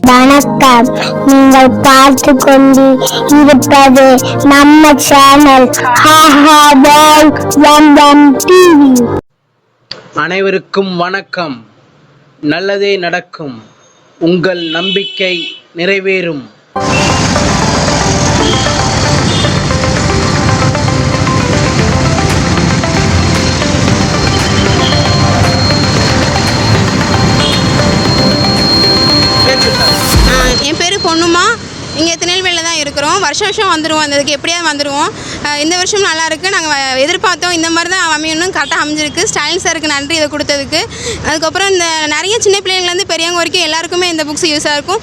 வணக்கம். நீங்கள் பார்த்து கொண்டு இருப்பது நம்ம சேனல் டிவி. அனைவருக்கும் வணக்கம். நல்லதே நடக்கும். உங்கள் நம்பிக்கை நிறைவேறும். பொண்ணுமா? இங்கே திருநெல்வேலியில் தான் இருக்கிறோம். வருஷம் வருஷம் வந்துடுவோம் அதுக்கு எப்படியாவது வந்துடுவோம் இந்த வருஷம் நல்லா இருக்குது நாங்கள் எதிர்பார்த்தோம். இந்த மாதிரி தான் அமையணும். கரெக்டாக அமைஞ்சிருக்கு. ஸ்டாலின் சாருக்கு நன்றி இதை கொடுத்ததுக்கு. அதுக்கப்புறம் இந்த நிறைய சின்ன பிள்ளைங்கள்லேருந்து பெரியவங்க வரைக்கும் எல்லாருக்குமே இந்த புக்ஸ் யூஸாக இருக்கும்.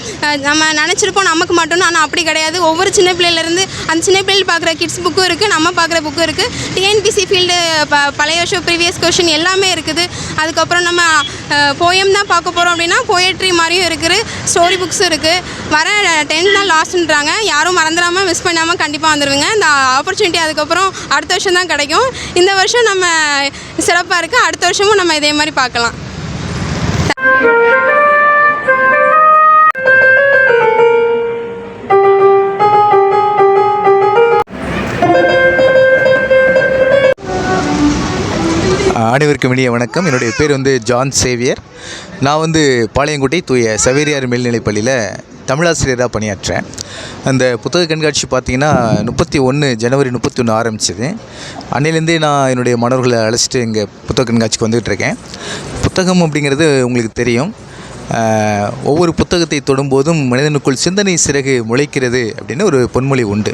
நம்ம நினச்சிருப்போம் நமக்கு மட்டும் ஆனால் அப்படி கிடையாது. ஒவ்வொரு சின்ன பிள்ளையிலேருந்து அந்த சின்ன பிள்ளைகள் பார்க்குற கிட்ஸ் புக்கும் இருக்குது நம்ம பார்க்குற புக்கும் இருக்குது டிஎன்பிசி ஃபீல்டு ப பழைய வருஷம் ப்ரீவியஸ் கொஷின் எல்லாமே இருக்குது. அதுக்கப்புறம் நம்ம போயம் தான் பார்க்க போகிறோம் அப்படின்னா போயட்ரி மாதிரியும் இருக்குது. ஸ்டோரி புக்ஸும் இருக்குது வர டென்த் தான் லாஸ்ட்ன்றாங்க யாரும் மறந்துடாமல் மிஸ் பண்ணாமல் கண்டிப்பாக வந்துடுவீங்க இந்த ஆப்பர்ச்சுனிட்டி அதுக்கப்புறம் அடுத்த வருஷம் தான் கிடைக்கும். இந்த வருஷம் நம்ம சிறப்பாக இருக்குது அடுத்த வருஷமும் நம்ம இதே மாதிரி பார்க்கலாம். அனைவருக்கும் இனிய வணக்கம். என்னுடைய பேர் வந்து ஜான் சேவியர். நான் வந்து பாளையங்கோட்டை தூய சவேரியார் மேல்நிலைப்பள்ளியில் தமிழாசிரியராக பணியாற்றேன். அந்த புத்தக கண்காட்சி பார்த்திங்கன்னா முப்பத்தி ஒன்று ஜனவரி முப்பத்தி ஒன்று ஆரம்பிச்சது. அன்னையிலேருந்தே நான் என்னுடைய மாணவர்களை அழைச்சிட்டு இங்கே புத்தக கண்காட்சிக்கு வந்துகிட்டு இருக்கேன். புத்தகம் அப்படிங்கிறது உங்களுக்கு தெரியும். ஒவ்வொரு புத்தகத்தை தொடும்போதும் மனிதனுக்குள் சிந்தனை சிறகு முளைக்கிறது அப்படின்னு ஒரு பொன்மொழி உண்டு.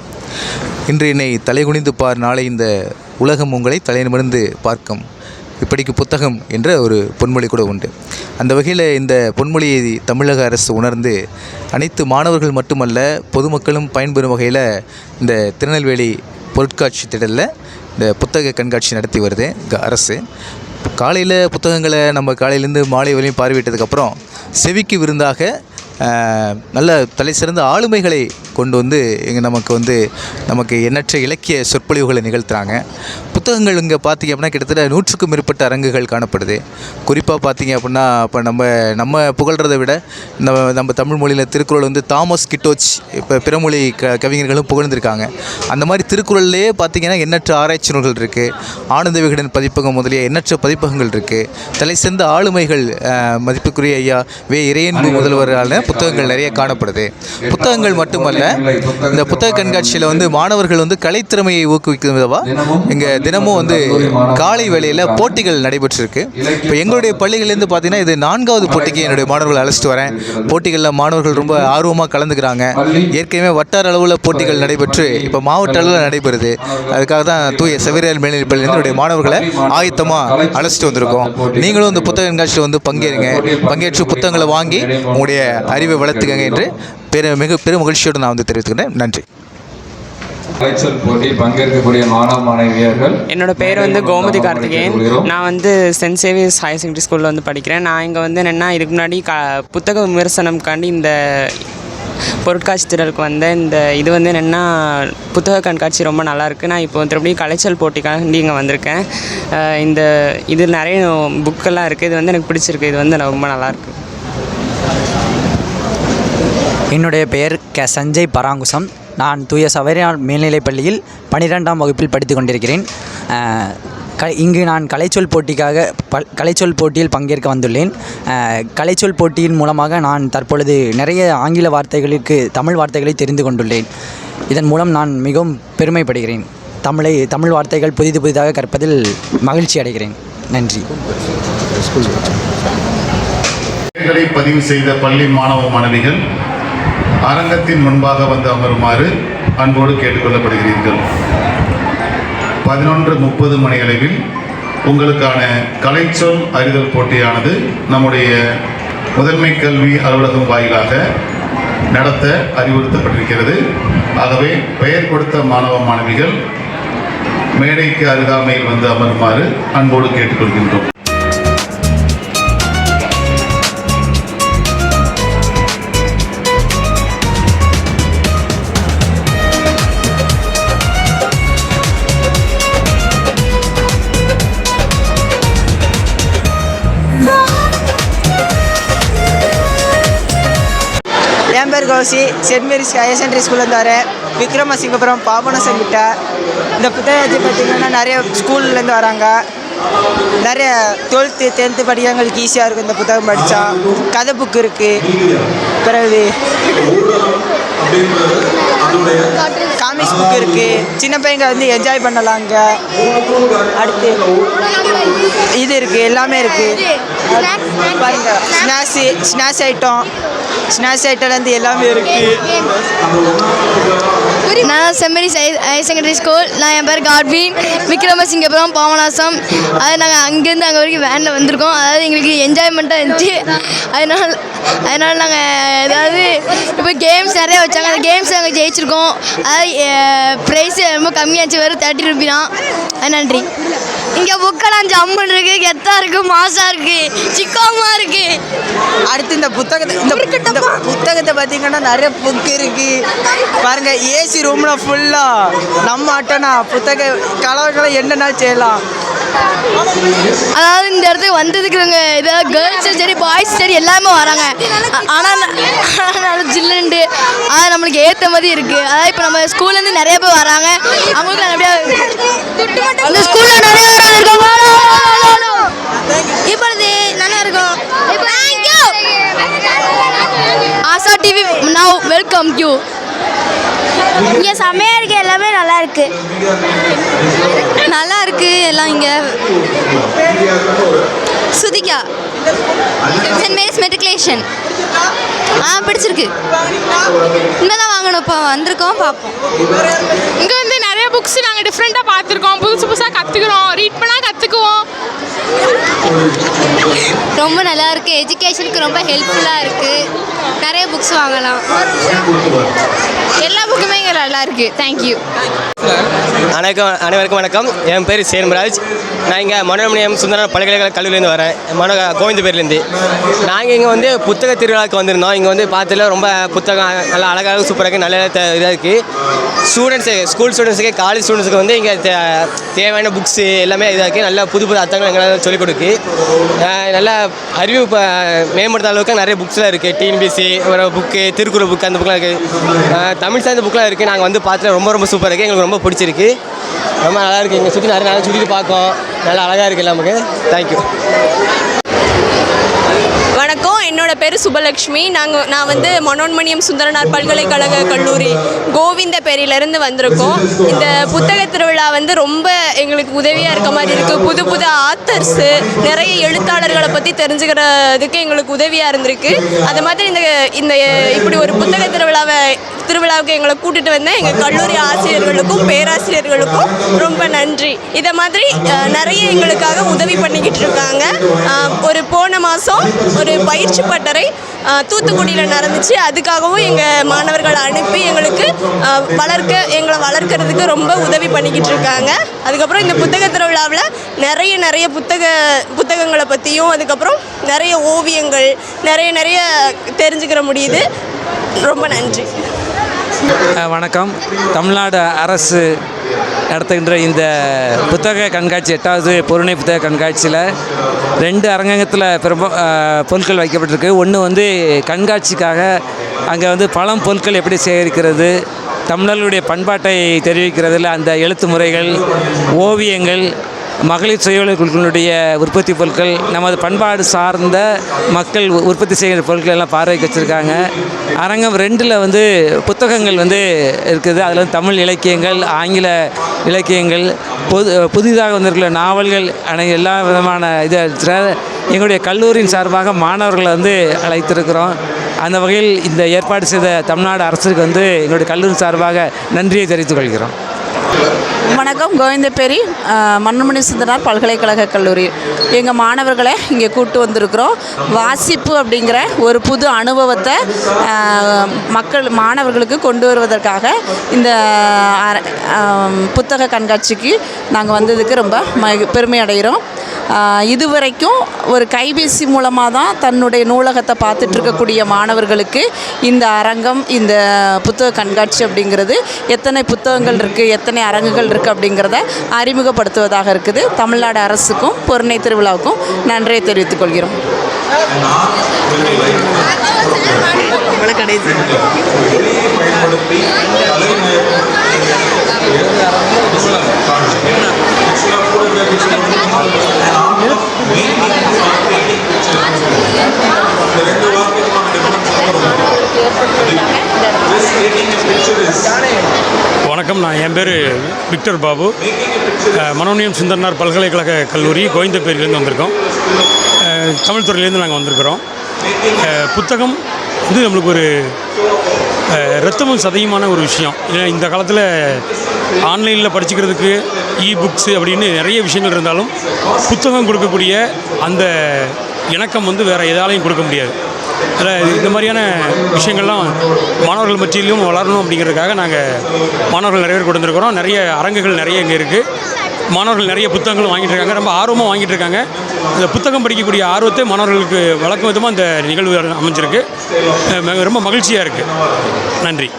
இன்று என்னை தலைகுனிந்து பார் நாளை இந்த உலகம் உங்களை தலைநிமிர்ந்து பார்க்கும். இப்படிக்கு புத்தகம் என்ற ஒரு பொன்மொழி கூட உண்டு. அந்த வகையில் இந்த பொன்மொழியை தமிழக அரசு உணர்ந்து அனைத்து மாணவர்கள் மட்டுமல்ல பொதுமக்களும் பயன்பெறும் வகையில் இந்த திருநெல்வேலி பொருட்காட்சி திடலில் இந்த புத்தக கண்காட்சி நடத்தி வருது க- அரசு. காலையில் புத்தகங்களை நம்ம காலையிலேருந்து மாலை வரையும் பார்வையிட்டதுக்கப்புறம் செவிக்கு விருந்தாக நல்ல தலை சிறந்த ஆளுமைகளை கொண்டு வந்து இங்கே நமக்கு வந்து நமக்கு எண்ணற்ற இலக்கிய சொற்பொழிவுகளை நிகழ்த்துறாங்க. புத்தகங்கள் இங்கே பார்த்தீங்க அப்படின்னா கிட்டத்தட்ட நூற்றுக்கும் மேற்பட்ட அரங்குகள் காணப்படுது. குறிப்பாக பார்த்தீங்க அப்படின்னா இப்போ நம்ம நம்ம புகழ்கிறத விட நம்ம நம்ம தமிழ் மொழியில் திருக்குறள் வந்து தாமஸ் கிட்டோச் இப்போ பிறமொழி க கவிஞர்களும் புகழ்ந்திருக்காங்க. அந்த மாதிரி திருக்குறள்லேயே பார்த்தீங்கன்னா எண்ணற்ற ஆராய்ச்சி நூல்கள் இருக்குது ஆனந்த விகடன் பதிப்பகம் முதலிய எண்ணற்ற பதிப்பகங்கள் இருக்குது தலை சிறந்த ஆளுமைகள் மதிப்புக்குரிய ஐயா வே. இறையன்பு முதல்வரான புத்தகங்கள் நிறைய காணப்படுது. புத்தகங்கள் மட்டுமல்ல இந்த புத்தக கண்காட்சியில் வந்து மாணவர்கள் வந்து கலைத்திறமையை ஊக்குவிக்கும் விதமாக இங்கே தினமும் வந்து காலை வேளையில் போட்டிகள் நடைபெற்றிருக்கு. இப்போ எங்களுடைய பள்ளிகள்லேருந்து பார்த்தீங்கன்னா இது நான்காவது போட்டிக்கு என்னுடைய மாணவர்களை அழைச்சிட்டு வரேன். போட்டிகளில் மாணவர்கள் ரொம்ப ஆர்வமாக கலந்துக்கிறாங்க. ஏற்கனவே வட்டார அளவில் போட்டிகள் நடைபெற்று இப்போ மாவட்ட அளவில் நடைபெறுது. அதுக்காக தான் தூய செவிரியல் மேல்நிலைப் பள்ளியிலேருந்து என்னுடைய மாணவர்களை ஆயத்தமாக அழைச்சிட்டு வந்திருக்கோம். நீங்களும் இந்த புத்தக கண்காட்சியில் வந்து பங்கேறுங்க. பங்கேற்று புத்தகங்களை வாங்கி உங்களுடைய அறிவை வளர்த்துக்கங்க என்று பெரு மிக பெரும் மகிழ்ச்சியோடு நான் வந்து தெரிவித்துக்கிறேன். நன்றி. கலைச்சொல் போட்டியில் பங்கேற்கக்கூடிய மாணவ மாணவியர்கள். என்னோட பேர் வந்து கோமதி கார்த்திகேயன். நான் வந்து சென்ட் சேவியர்ஸ் ஹையர் செகண்டரி ஸ்கூலில் வந்து படிக்கிறேன். நான் இங்கே வந்து என்னென்னா இதுக்கு முன்னாடி க புத்தக விமர்சனம்காண்டி இந்த பொருட்காட்சி திடலுக்கு வந்தேன் இந்த இது வந்து என்னென்னா புத்தக கண்காட்சி ரொம்ப நல்லா இருக்கு நான் இப்போ திரும்பியும் கலைச்சல் போட்டிக்காண்டி இங்கே வந்திருக்கேன். இந்த இது நிறைய புக்கெல்லாம் இருக்குது இது வந்து எனக்கு பிடிச்சிருக்கு. இது வந்து ரொம்ப நல்லாயிருக்கு என்னுடைய பெயர் க சஞ்சய் பராங்குசம். நான் தூய சவேரியார் மேல்நிலைப் பள்ளியில் பன்னிரெண்டாம் வகுப்பில் படித்து கொண்டிருக்கிறேன். க இங்கு நான் கலைச்சொல் போட்டிக்காக பல் கலைச்சொல் போட்டியில் பங்கேற்க வந்துள்ளேன். கலைச்சொல் போட்டியின் மூலமாக நான் தற்பொழுது நிறைய ஆங்கில வார்த்தைகளுக்கு தமிழ் வார்த்தைகளை தெரிந்து கொண்டுள்ளேன். இதன் மூலம் நான் மிகவும் பெருமைப்படுகிறேன். தமிழை தமிழ் வார்த்தைகள் புதிது புதிதாக கற்பதில் மகிழ்ச்சி அடைகிறேன். நன்றி. பதிவு செய்த பள்ளி மாணவ மாணவிகள் அரங்கத்தின் முன்பாக வந்து அமருமாறு அன்போடு கேட்டுக்கொள்ளப்படுகிறீர்கள். பதினொன்று முப்பது மணியளவில் உங்களுக்கான கலைச்சொல் அறிதல் போட்டியானது நம்முடைய முதன்மை கல்வி அலுவலகம் வாயிலாக நடத்த அறிவுறுத்தப்பட்டிருக்கிறது. ஆகவே பெயர் கொடுத்த மாணவ மாணவிகள் மேடைக்கு அருகாமையில் வந்து அமருமாறு அன்போடு கேட்டுக்கொள்கின்றோம். பேர் Kousi Saint Mary's higher secondary ஸ்கூல்லேருந்து வரேன் விக்ரமசிங்கபுரம் பாபநாசம் கிட்ட. இந்த புத்தகத்தை பார்த்திங்கன்னா நிறைய ஸ்கூல்லேருந்து வராங்க. நிறைய டுவெல்த்து டென்த்து படிக்கிறவங்களுக்கு ஈஸியாக இருக்கும் இந்த புத்தகம் படித்தா கதை புக்கு இருக்குது பிறகு காமிக்ஸ் புக் இருக்குது சின்ன பையங்க வந்து என்ஜாய் பண்ணலாங்க. அடுத்து எல்லாமே இருக்குது பாருங்க. ஸ்நாக்ஸு ஸ்நாக்ஸ் ஐட்டம் ஸ்நாக்ஸ் ஐட்டம்லேருந்து எல்லாமே இருக்குது நான் செம்மரி ஹையர் செகண்டரி ஸ்கூல் நான் என் பேர் காட்வின் விக்ரமசிங்கபுரம் பாவநாசம் அது நாங்கள் அங்கேருந்து அங்கே வரைக்கும் வேனில் வந்திருக்கோம். அதாவது எங்களுக்கு என்ஜாய்மெண்ட்டாக இருந்துச்சு. அதனால் அதனால் நாங்கள் ஏதாவது இப்போ கேம்ஸ் நிறையா வச்சாங்க. அந்த கேம்ஸ் நாங்கள் ஜெயிச்சிருக்கோம். அதாவது ப்ரைஸ் ரொம்ப கம்மியாச்சு. வெறும் தேர்ட்டி ருபி தான். அது நன்றி. இங்கே புக்கெல்லாம் ஜம்முன்னு இருக்குது கெத்தாக இருக்குது மாசாக இருக்குது சிக்காமா இருக்குது அடுத்து இந்த புத்தகத்தை இந்த புத்தகத்தை பார்த்தீங்கன்னா நிறைய புக் இருக்குது பாருங்க ஏசி ரூமில் ஃபுல்லாக நம்ம ஆட்டோனா புத்தக கலவரம் என்னன்னாலும் செய்யலாம்? அதாவது இந்த இடத்துக்கு வந்ததுக்கு இவங்க இதாவது கேர்ள்ஸும் சரி பாய்ஸ் சரி எல்லாமே வராங்க. ஆனால் ஆனால் ஜில்லுண்டு அது நம்மளுக்கு ஏற்ற மாதிரி இருக்குது அதாவது இப்போ நம்ம ஸ்கூல்லேருந்து நிறைய பேர் வராங்க. அவங்களுக்கு அப்படியே அந்த ஸ்கூலில் நிறைய பேர் இருக்காங்க இப்பொழுது நல்லா இருக்கும். ஆசா டிவி நான் வெல்கம் யூ இங்கே செம்மையாக இருக்கு எல்லாமே நல்லா இருக்கு நல்லா இருக்கு எல்லாம் இங்கே. சுதிகா சென்ட் மேரிஸ் மெட்ரிகுலேஷன் ஆ பிடிச்சிருக்கு. இனிமே தான் வாங்கணும் இப்போ வந்திருக்கோம் பார்ப்போம் இங்கே வந்து நிறைய புக்ஸ் நாங்கள் டிஃப்ரெண்ட்டாக பார்த்துருக்கோம். புதுசு புதுசாக கற்றுக்குறோம் ரீட் பண்ணால் கற்றுக்குவோம் ரொம்ப நல்லா இருக்கு எஜுகேஷனுக்கு ரொம்ப ஹெல்ப்ஃபுல்லாக இருக்கு. நிறைய புக்ஸ் வாங்கலாம். எல்லா புக்குமே நல்லா இருக்குது தேங்க்யூ வணக்கம் அனைவருக்கும் வணக்கம். என் பேர் சேன்மராஜ் நான் இங்கே மனோரமணியம் சுந்தரம் பல்கலைக்கழக கல்லூரிலேருந்து வரேன். மனோ கோவிந்தபேர்லேருந்து நாங்கள் இங்கே வந்து புத்தக திருவிழாவுக்கு வந்திருந்தோம். இங்கே வந்து பார்த்ததுல ரொம்ப புத்தகம் நல்லா அழகாக சூப்பராக இருக்குது நல்ல இதாக இருக்குது ஸ்டூடெண்ட்ஸு ஸ்கூல் ஸ்டூடெண்ட்ஸுக்கு காலேஜ் ஸ்டூடெண்ட்ஸுக்கு வந்து இங்கே தேவையான புக்ஸு எல்லாமே இதாக இருக்குது நல்ல புது புது அர்த்தங்கள் எங்களால் சொல்லிக் கொடுக்கு. நல்லா நல்ல அறிவு இப்போ மேம்படுத்த அளவுக்கு நிறைய புக்ஸ்லாம் இருக்குது டிஎன்பிசி ஒரு புக்கு திருக்குறள் புக்கு அந்த புக்கெலாம் இருக்குது தமிழ் சார்ந்த புக்கெலாம் இருக்குது நாங்கள் வந்து பார்த்துல ரொம்ப ரொம்ப சூப்பராக இருக்குது எங்களுக்கு ரொம்ப பிடிச்சிருக்கு. ரொம்ப நல்லா இருக்குது இங்கே சுற்றி நிறைய நல்லா சுற்றி பார்க்கோம் நல்லா அழகாக இருக்குது நமக்கு தேங்க்யூ வணக்கம். என்னோட பேர் சுபலக்ஷ்மி நாங்கள் நான் வந்து மனோன்மணியம் சுந்தரனார் பல்கலைக்கழக கல்லூரி கோவிந்த பேரிலிருந்து வந்திருக்கோம். இந்த புத்தக திருவிழா வந்து ரொம்ப எங்களுக்கு உதவியாக இருக்க மாதிரி இருக்குது புது புது ஆத்தர்ஸு நிறைய எழுத்தாளர்களை பற்றி தெரிஞ்சுக்கிறதுக்கு எங்களுக்கு உதவியாக இருந்திருக்கு. அது மாதிரி இந்த இந்த இப்படி ஒரு புத்தக திருவிழாவை திருவிழாவுக்கு எங்களை கூட்டிகிட்டு வந்த எங்கள் கல்லூரி ஆசிரியர்களுக்கும் பேராசிரியர்களுக்கும் ரொம்ப நன்றி. இதை மாதிரி நிறைய எங்களுக்காக உதவி பண்ணிக்கிட்டு இருக்காங்க. ஒரு போன மாதம் ஒரு பயிற்சி பட்டறை தூத்துக்குடியில் நடந்துச்சு. அதுக்காகவும் எங்கள் மாணவர்களை அனுப்பி எங்களுக்கு வளர்க்க எங்களை வளர்க்கறதுக்கு ரொம்ப உதவி பண்ணிக்கிட்டு இருக்காங்க. அதுக்கப்புறம் இந்த புத்தக திருவிழாவில் நிறைய நிறைய புத்தக புத்தகங்களை பற்றியும் அதுக்கப்புறம் நிறைய ஓவியங்கள் நிறைய நிறைய தெரிஞ்சுக்கிற முடியுது. ரொம்ப நன்றி. வணக்கம். தமிழ்நாடு அரசு நடத்துகின்ற இந்த புத்தக கண்காட்சி எட்டாவது பொருணை புத்தக கண்காட்சியில் ரெண்டு அரங்கத்தில் பெரும்ப பொருட்கள் வைக்கப்பட்டிருக்கு. ஒன்று வந்து கண்காட்சிக்காக அங்கே வந்து பழம் பொருட்கள் எப்படி சேகரிக்கிறது தமிழர்களுடைய பண்பாட்டை தெரிவிக்கிறதுல அந்த எழுத்து முறைகள் ஓவியங்கள் மகளிர் சுயவேலை குழுக்களுடைய உற்பத்தி பொருட்கள் நமது பண்பாடு சார்ந்த மக்கள் உற்பத்தி செய்கிற பொருட்கள் எல்லாம் பார்வைக்கு வச்சுருக்காங்க. அரங்கம் ரெண்டில் வந்து புத்தகங்கள் வந்து இருக்குது. அதில் வந்து தமிழ் இலக்கியங்கள் ஆங்கில இலக்கியங்கள் பொது புதிதாக வந்திருக்கிற நாவல்கள் அனை எல்லா விதமான இது எங்களுடைய கல்லூரியின் சார்பாக மாணவர்களை வந்து அழைத்திருக்கிறோம். அந்த வகையில் இந்த ஏற்பாடு செய்த தமிழ்நாடு அரசுக்கு வந்து எங்களுடைய கல்லூரி சார்பாக நன்றியை தெரிவித்துக் கொள்கிறோம். வணக்கம் கோவிந்தபேரி மன்னமணி சுந்தரார் பல்கலைக்கழக கல்லூரி. எங்கள் மாணவர்களை இங்கே கூட்டு வந்திருக்கிறோம். வாசிப்பு அப்படிங்கிற ஒரு புது அனுபவத்தை மக்கள் மாணவர்களுக்கு கொண்டு வருவதற்காக இந்த புத்தக கண்காட்சிக்கு நாங்கள் வந்ததுக்கு ரொம்ப மகி பெருமை அடைகிறோம். இதுவரைக்கும் ஒரு கைபேசி மூலமாக தான் தன்னுடைய நூலகத்தை பார்த்துட்டு இருக்கக்கூடிய மாணவர்களுக்கு இந்த அரங்கம் இந்த புத்தக கண்காட்சி அப்படிங்கிறது எத்தனை புத்தகங்கள் இருக்குது எத்தனை அரங்குகள் இருக்குது அப்படிங்கிறத அறிமுகப்படுத்துவதாக இருக்குது. தமிழ்நாடு அரசுக்கும் பொருணை திருவிழாவுக்கும் நன்றியை தெரிவித்துக் கொள்கிறோம். கடைசி வணக்கம் நான் என் பேர் விக்டர் பாபு. மனோனியம் சுந்தர்னார் சுந்தரனார் பல்கலைக்கழக கல்லூரி கோவிந்தப்பேரிலேருந்து வந்திருக்கோம். தமிழ்துறையிலேருந்து தமிழ் துறையிலேருந்து நாங்கள் வந்திருக்கிறோம். புத்தகம் வந்து நம்மளுக்கு ஒரு ரத்தமும் சதையுமான ஒரு விஷயம். ஏன்னா இந்த காலத்தில் ஆன்லைனில் படிச்சுக்கிறதுக்கு இ புக்ஸு அப்படின்னு நிறைய விஷயங்கள் இருந்தாலும் புத்தகம் கொடுக்கக்கூடிய அந்த இணக்கம் வந்து வேறு எதாலையும் கொடுக்க முடியாது. அதில் இந்த மாதிரியான விஷயங்கள்லாம் மாணவர்கள் மத்தியிலும் வளரணும் அப்படிங்கிறதுக்காக நாங்கள் மாணவர்கள் நிறைய பேர் கொண்டு வந்திருக்கிறோம் நிறைய அரங்குகள் நிறைய இங்கே இருக்குது மாணவர்கள் நிறைய புத்தகங்களும் வாங்கிட்டு இருக்காங்க ரொம்ப ஆர்வமாக வாங்கிட்டு இருக்காங்க இந்த புத்தகம் படிக்கக்கூடிய ஆர்வத்தை மாணவர்களுக்கு வழக்கும் விதமாக இந்த நிகழ்வு அமைஞ்சிருக்கு. ரொம்ப மகிழ்ச்சியாக இருக்குது நன்றி.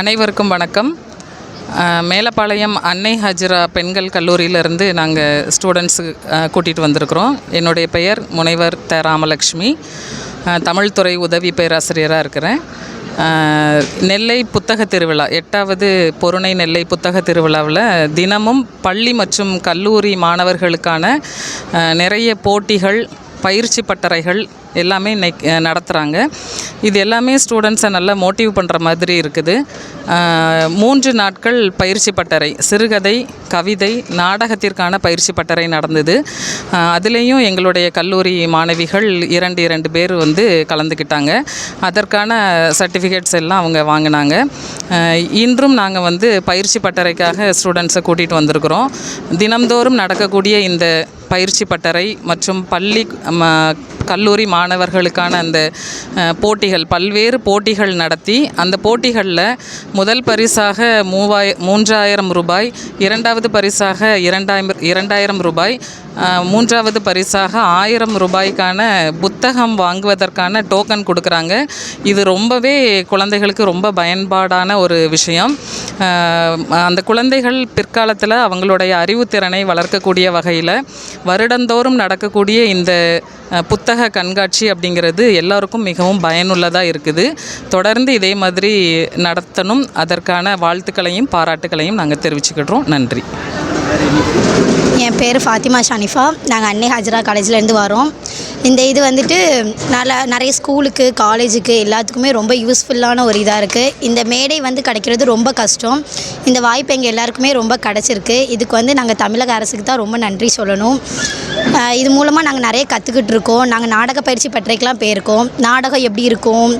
அனைவருக்கும் வணக்கம். மேலப்பாளையம் அன்னை ஹஜ்ரா பெண்கள் கல்லூரியிலிருந்து நாங்கள் ஸ்டூடெண்ட்ஸு கூட்டிகிட்டு வந்திருக்கிறோம். என்னுடைய பெயர் முனைவர் த ராமலக்ஷ்மி தமிழ்துறை உதவி பேராசிரியராக இருக்கிறேன். நெல்லை புத்தக திருவிழா எட்டாவது பொருணை நெல்லை புத்தக திருவிழாவில் தினமும் பள்ளி மற்றும் கல்லூரி மாணவர்களுக்கான நிறைய போட்டிகள் பயிற்சி பட்டறைகள் எல்லாமே இன்னைக்கு நடத்துகிறாங்க இது எல்லாமே ஸ்டூடெண்ட்ஸை நல்லா மோட்டிவ் பண்ணுற மாதிரி இருக்குது. மூன்று நாட்கள் பயிற்சி பட்டறை சிறுகதை கவிதை நாடகத்திற்கான பயிற்சி பட்டறை நடந்தது. அதுலேயும் எங்களுடைய கல்லூரி மாணவிகள் இரண்டு இரண்டு பேர் வந்து கலந்துக்கிட்டாங்க. அதற்கான சர்டிஃபிகேட்ஸ் எல்லாம் அவங்க வாங்கினாங்க. இன்றும் நாங்கள் வந்து பயிற்சி பட்டறைக்காக ஸ்டூடெண்ட்ஸை கூட்டிகிட்டு வந்திருக்கிறோம். தினம்தோறும் நடக்கக்கூடிய இந்த பயிற்சி பட்டறை மற்றும் பள்ளி ம- கல்லூரி மாணவர்களுக்கான அந்த போட்டிகள் பல்வேறு போட்டிகள் நடத்தி அந்த போட்டிகளில் முதல் பரிசாக மூவாய மூன்றாயிரம் ரூபாய் இரண்டாவது பரிசாக இரண்டாயிரம் இரண்டாயிரம் ரூபாய் மூன்றாவது பரிசாக ஆயிரம் ரூபாய்க்கான புத்தகம் வாங்குவதற்கான டோக்கன் கொடுக்குறாங்க. இது ரொம்பவே குழந்தைகளுக்கு ரொம்ப பயன்பாடான ஒரு விஷயம். அந்த குழந்தைகள் பிற்காலத்தில் அவங்களுடைய அறிவுத்திறனை வளர்க்கக்கூடிய வகையில் வருடந்தோறும் நடக்கக்கூடிய இந்த புத்தக கண்காட்சி அப்படிங்கிறது எல்லாருக்கும் மிகவும் பயனுள்ளதாக இருக்குது. தொடர்ந்து இதே மாதிரி நடத்தணும். அதற்கான வாழ்த்துக்களையும் பாராட்டுக்களையும் நாங்கள் தெரிவிச்சுக்கிடுறோம். நன்றி. என் பேர் ஃபாத்திமா ஷனிஃபா. நாங்கள் அன்னை ஹஜ்ரா காலேஜ்லேருந்து வரோம். இந்த இது வந்துட்டு நல்ல நிறைய ஸ்கூலுக்கு காலேஜுக்கு எல்லாத்துக்குமே ரொம்ப யூஸ்ஃபுல்லான ஒரு இதாக இருக்குது இந்த மேடை வந்து கிடைக்கிறது ரொம்ப கஷ்டம். இந்த வாய்ப்பு எங்கள் எல்லாருக்குமே ரொம்ப கிடச்சிருக்கு. இதுக்கு வந்து நாங்கள் தமிழக அரசுக்கு தான் ரொம்ப நன்றி சொல்லணும். இது மூலமாக நாங்கள் நிறைய கற்றுக்கிட்டு இருக்கோம். நாங்கள் நாடக பயிற்சி பற்றைக்கெலாம் போயிருக்கோம். நாடகம் எப்படி இருக்கும்?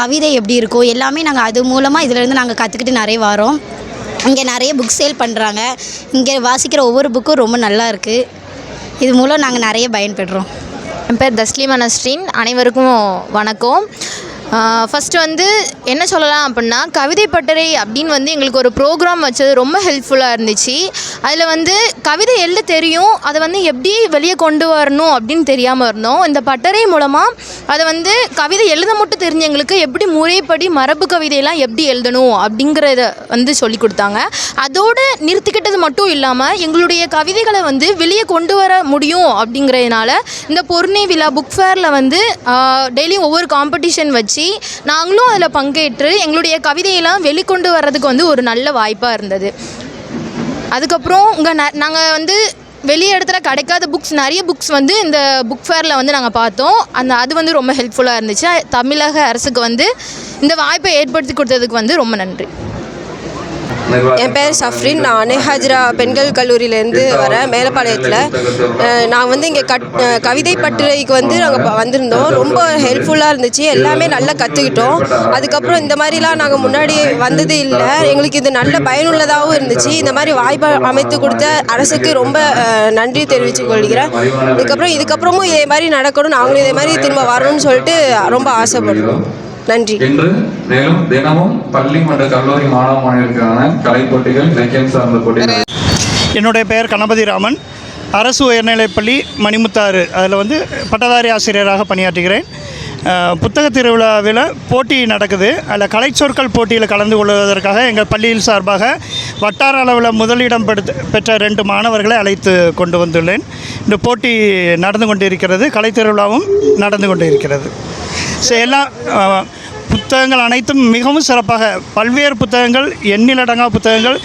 கவிதை எப்படி இருக்கும்? எல்லாமே நாங்கள் அது மூலமாக இதிலேருந்து நாங்கள் கற்றுக்கிட்டு நிறைய வரோம். இங்கே நிறைய புக் சேல் பண்ணுறாங்க இங்கே வாசிக்கிற ஒவ்வொரு புக்கும் ரொம்ப நல்லா இருக்குது இது மூலம் நாங்கள் நிறைய பயன்பெறுறோம். என் பேர் தஸ்லீமா நஸ்ரீன் அனைவருக்கும் வணக்கம். ஃபஸ்ட்டு வந்து என்ன சொல்லலாம் அப்படின்னா கவிதை பட்டறை அப்படின்னு வந்து எங்களுக்கு ஒரு ப்ரோக்ராம் வச்சது ரொம்ப ஹெல்ப்ஃபுல்லாக இருந்துச்சு. அதில் வந்து கவிதை எழுத தெரியும் அதை வந்து எப்படி வெளியே கொண்டு வரணும் அப்படின்னு தெரியாமல் இருந்தோம். இந்த பட்டறை மூலமாக அதை வந்து கவிதை எழுத மட்டும் தெரிஞ்சவங்களுக்கு எப்படி முறைப்படி மரபு கவிதையெல்லாம் எப்படி எழுதணும் அப்படிங்கிறத வந்து சொல்லி கொடுத்தாங்க. அதோடு நிறுத்திக்கிட்டது மட்டும் இல்லாமல் எங்களுடைய கவிதைகளை வந்து வெளியே கொண்டு வர முடியும் அப்படிங்கிறதுனால இந்த பொருணை விழா புக் ஃபேரில் வந்து டெய்லியும் ஒவ்வொரு காம்படிஷன் வச்சு நாங்களும் அதில் பங்கேற்று எங்களுடைய கவிதையெல்லாம் வெளிக்கொண்டு வர்றதுக்கு வந்து ஒரு நல்ல வாய்ப்பாக இருந்தது. அதுக்கப்புறம் இங்கே ந நாங்கள் வந்து வெளி இடத்துல கிடைக்காத புக்ஸ் நிறைய புக்ஸ் வந்து இந்த புக் ஃபேரில் வந்து நாங்கள் பார்த்தோம். அந்த அது வந்து ரொம்ப ஹெல்ப்ஃபுல்லாக இருந்துச்சு. தமிழக அரசுக்கு வந்து இந்த வாய்ப்பை ஏற்படுத்தி கொடுத்ததுக்கு வந்து ரொம்ப நன்றி. என் பேர் சஃப்ரின். நான் அன்னை பெண்கள் கல்லூரியிலேருந்து வரேன் மேலப்பாளையத்தில். நான் வந்து இங்கே கட் கவிதை பட்டறைக்கு வந்து நாங்கள் வந்திருந்தோம். ரொம்ப ஹெல்ப்ஃபுல்லாக இருந்துச்சு. எல்லாமே நல்லா கற்றுக்கிட்டோம் அதுக்கப்புறம் இந்த மாதிரிலாம் நாங்கள் முன்னாடி வந்தது இல்லை. எங்களுக்கு இது நல்ல பயனுள்ளதாகவும் இருந்துச்சு. இந்த மாதிரி வாய்ப்பு அமைத்து கொடுத்த அரசுக்கு ரொம்ப நன்றி தெரிவித்து கொள்கிறேன். இதுக்கப்புறம் இதுக்கப்புறமும் இதே மாதிரி நடக்கணும். நாங்களும் இதே மாதிரி திரும்ப வரணும்னு சொல்லிட்டு ரொம்ப ஆசைப்படுறோம். நன்றி. இன்று மேலும் தினமும் பள்ளி மற்றும் கல்லூரி மாணவ மாணவியருக்கான கலை போட்டிகள் இலக்கியம் சார்ந்த போட்டிகள் என்னுடைய பெயர் கணபதி ராமன். அரசு உயர்நிலைப்பள்ளி மணிமுத்தாறு. அதில் வந்து பட்டதாரி ஆசிரியராக பணியாற்றுகிறேன். புத்தக திருவிழாவில் போட்டி நடக்குது. அதில் கலைச்சொற்கள் போட்டியில் கலந்து கொள்வதற்காக எங்கள் பள்ளியில் சார்பாக வட்டார அளவில் முதலிடம் பெடுத்த பெற்ற ரெண்டு மாணவர்களை அழைத்து கொண்டு வந்துள்ளேன். இந்த போட்டி நடந்து கொண்டிருக்கிறது. கலைத்திருவிழாவும் நடந்து கொண்டிருக்கிறது. ஸோ எல்லாம் புத்தகங்கள் அனைத்தும் மிகவும் சிறப்பாக பல்வேறு புத்தகங்கள் எண்ணிலடங்கா புத்தகங்கள்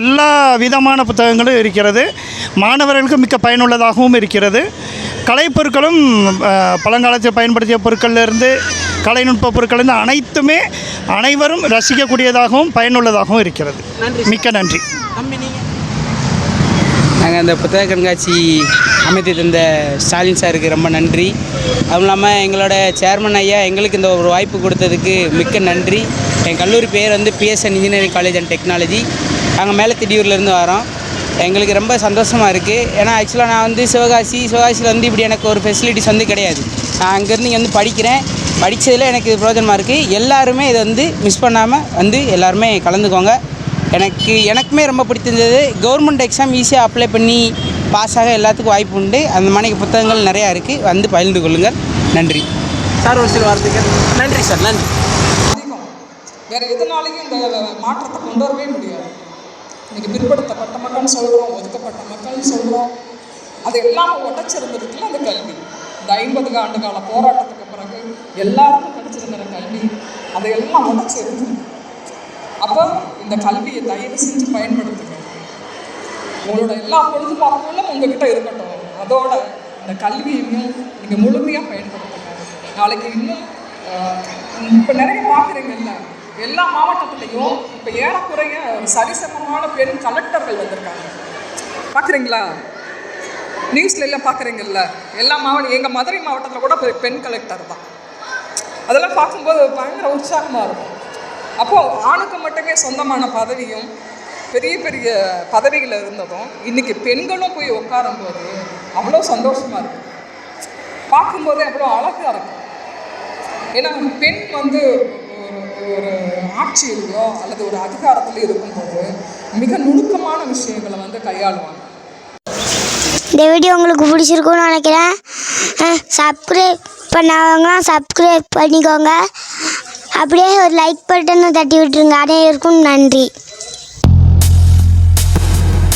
எல்லா விதமான புத்தகங்களும் இருக்கிறது. மாணவர்களுக்கு மிக்க பயனுள்ளதாகவும் இருக்கிறது. கலைப்பொருட்களும் பழங்காலத்தில் பயன்படுத்திய பொருட்கள்லேருந்து கலைநுட்ப பொருட்கள்லேருந்து அனைத்துமே அனைவரும் ரசிக்கக்கூடியதாகவும் பயனுள்ளதாகவும் இருக்கிறது. மிக்க நன்றி. நாங்கள் இந்த புத்தக கண்காட்சி அமைத்து தந்த ஸ்டாலின் சாருக்கு ரொம்ப நன்றி. அதுவும் இல்லாமல் எங்களோட சேர்மன் ஐயா எங்களுக்கு இந்த ஒரு வாய்ப்பு கொடுத்ததுக்கு மிக்க நன்றி. என் கல்லூரி பேர் வந்து PSN engineering college and technology. நாங்கள் மேலே திடீர்லேருந்து வரோம். எங்களுக்கு ரொம்ப சந்தோஷமாக இருக்குது ஏன்னா ஆக்சுவலாக நான் வந்து சிவகாசி சிவகாசியில் வந்து இப்படி எனக்கு ஒரு ஃபெசிலிட்டிஸ் வந்து கிடையாது. நான் அங்கேருந்து இங்கே வந்து படிக்கிறேன். படித்ததில் எனக்கு பிரயோஜனமாக இருக்குது எல்லாருமே இதை வந்து மிஸ் பண்ணாமல் வந்து எல்லாருமே கலந்துக்கோங்க. எனக்கு எனக்குமே ரொம்ப பிடிச்சிருந்தது கவர்மெண்ட் எக்ஸாம் ஈஸியாக அப்ளை பண்ணி பாஸ் ஆக எல்லாத்துக்கும் வாய்ப்பு உண்டு. அந்த மாதிரி புத்தகங்கள் நிறையா இருக்குது வந்து பகிர்ந்து கொள்ளுங்கள். நன்றி. சார் ஒரு சில வார்த்தைகள். நன்றி சார் நன்றி. வேற எதுனாலையும் இந்த மாற்றத்தை கொண்டு வரவே முடியாது. இன்னைக்கு பிற்படுத்தப்பட்ட மக்கள்னு சொல்கிறோம் ஒதுக்கப்பட்ட மக்கள்னு சொல்கிறோம் அது எல்லாம் உடச்சிருந்ததுக்குள்ள அந்த கல்வி. இந்த ஐம்பது ஆண்டு கால போராட்டத்துக்கு பிறகு எல்லாருக்கும் கிடைச்சிருக்கிற கல்வி. அதையெல்லாம் உடச்சிருந்து அப்போ இந்த கல்வியை தயவு செஞ்சு பயன்படுத்துங்க. உங்களோட எல்லா பொழுதுபார்ப்புகளும் உங்ககிட்ட இருக்கட்டும். அதோட இந்த கல்வியையும் நீங்கள் முழுமையாக பயன்படுத்துங்க. நாளைக்கு இன்னும் இப்போ நிறைய பார்க்குறீங்கல்ல எல்லா மாவட்டத்துலேயும் இப்போ ஏறக்குறைய சரிசமமான பெண் கலெக்டர்கள் வந்திருக்காங்க. பார்க்குறீங்களா நியூஸ்ல எல்லாம் பார்க்குறீங்கல்ல எல்லா மாவட்டம் எங்கள் மதுரை மாவட்டத்தில் கூட பெண் கலெக்டர் தான். அதெல்லாம் பார்க்கும்போது பயங்கர உற்சாகமாக இருக்கும். அப்போது ஆணுக்கு மட்டுமே சொந்தமான பதவியும் பெரிய பெரிய பதவிகள் இருந்ததும் இன்றைக்கி பெண்களும் போய் உட்காரும்போது அவ்வளோ சந்தோஷமாக இருக்கும். பார்க்கும்போதே அவ்வளோ அழகாக இருக்கும். ஏன்னா பெண் வந்து ஒரு ஒரு ஆட்சியிலையோ அல்லது ஒரு அதிகாரத்திலையோ இருக்கும்போது மிக நுணுக்கமான விஷயங்களை வந்து கையாளுவாங்க. இந்த வீடியோ உங்களுக்கு பிடிச்சிருக்கும்னு நினைக்கிறேன். சப்ஸ்கிரைப் பண்ணாதவங்களாம் சப்ஸ்கிரைப் பண்ணிக்கோங்க. அப்படியே ஒரு லைக் பட்டனை தட்டி விட்டுருங்க அனைவருக்கும் நன்றி.